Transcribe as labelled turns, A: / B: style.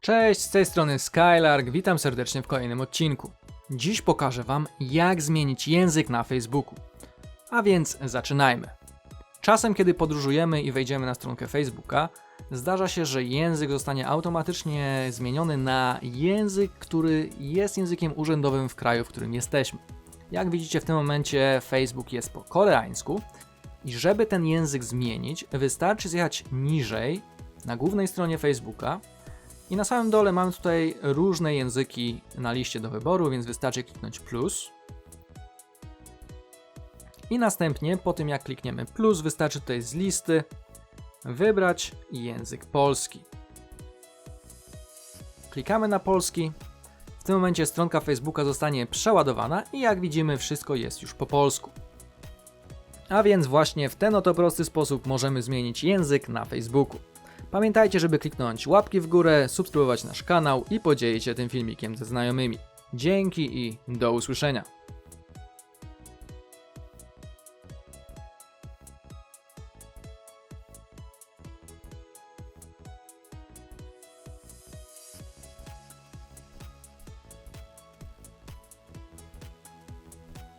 A: Cześć, z tej strony Skylark, witam serdecznie w kolejnym odcinku. Dziś pokażę Wam, jak zmienić język na Facebooku. A więc zaczynajmy. Czasem, kiedy podróżujemy i wejdziemy na stronkę Facebooka, zdarza się, że język zostanie automatycznie zmieniony na język, który jest językiem urzędowym w kraju, w którym jesteśmy. Jak widzicie, w tym momencie Facebook jest po koreańsku i żeby ten język zmienić, wystarczy zjechać niżej na głównej stronie Facebooka i na samym dole mamy tutaj różne języki na liście do wyboru, więc wystarczy kliknąć plus. I następnie, po tym jak klikniemy plus, wystarczy tutaj z listy wybrać język polski. Klikamy na polski. W tym momencie stronka Facebooka zostanie przeładowana i jak widzimy, wszystko jest już po polsku. A więc właśnie w ten oto prosty sposób możemy zmienić język na Facebooku. Pamiętajcie, żeby kliknąć łapki w górę, subskrybować nasz kanał i podzielić się tym filmikiem ze znajomymi. Dzięki i do usłyszenia.